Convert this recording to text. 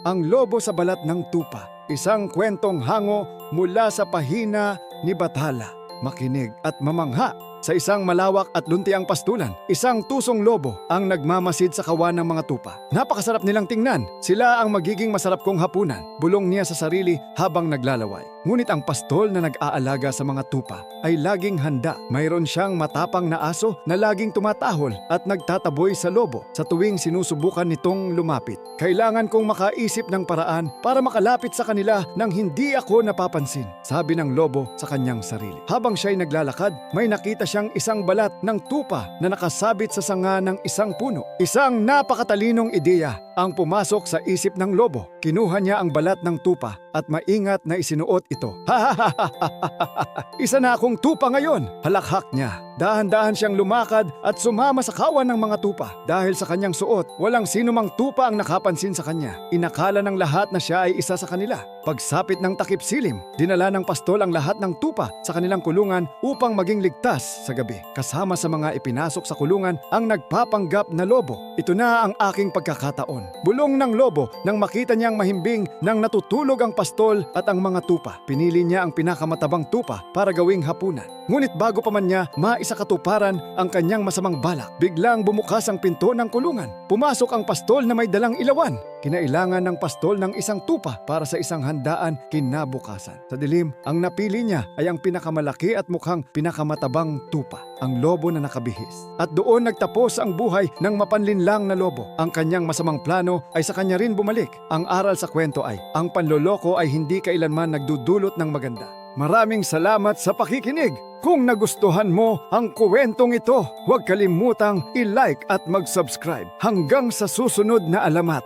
Ang Lobo sa Balat ng Tupa. Isang kwentong hango mula sa pahina ni Bathala. Makinig at mamangha sa isang malawak at luntiang pastulan, isang tusong lobo ang nagmamasid sa kawan ng mga tupa. Napakasarap nilang tingnan. Sila ang magiging masarap kong hapunan. Bulong niya sa sarili habang naglalaway. Ngunit ang pastol na nag-aalaga sa mga tupa ay laging handa. Mayroon siyang matapang na aso na laging tumatahol at nagtataboy sa lobo sa tuwing sinusubukan nitong lumapit. Kailangan kong makaisip ng paraan para makalapit sa kanila nang hindi ako napapansin, sabi ng lobo sa kanyang sarili. Habang siya'y naglalakad, may nakita siyang isang balat ng tupa na nakasabit sa sanga ng isang puno. Isang napakatalinong ideya ang pumasok sa isip ng lobo. Kinuha niya ang balat ng tupa at maingat na isinuot ito. Isa na akong tupa ngayon, halakhak niya. Dahan-dahan siyang lumakad at sumama sa kawan ng mga tupa. Dahil sa kanyang suot, walang sino mang tupa ang nakapansin sa kanya. Inakala ng lahat na siya ay isa sa kanila. Pagsapit ng takip silim, dinala ng pastol ang lahat ng tupa sa kanilang kulungan upang maging ligtas sa gabi. Kasama sa mga ipinasok sa kulungan ang nagpapanggap na lobo. Ito na ang aking pagkakataon. Bulong ng lobo nang makita niyang mahimbing nang natutulog ang pastol at ang mga tupa. Pinili niya ang pinakamatabang tupa para gawing hapunan. Ngunit bago pa man niya maisa katuparan ang kanyang masamang balak, biglang bumukas ang pinto ng kulungan. Pumasok ang pastol na may dalang ilawan. Kinailangan ng pastol ng isang tupa para sa isang handaan kinabukasan. Sa dilim, ang napili niya ay ang pinakamalaki at mukhang pinakamatabang tupa, ang lobo na nakabihis. At doon nagtapos ang buhay ng mapanlinlang na lobo. Ang kanyang masamang plano ay sa kanya rin bumalik. Ang aral sa kwento ay, ang panloloko ay hindi kailanman nagdudulot ng maganda. Maraming salamat sa pakikinig. Kung nagustuhan mo ang kuwentong ito, huwag kalimutang i-like at mag-subscribe. Hanggang sa susunod na alamat.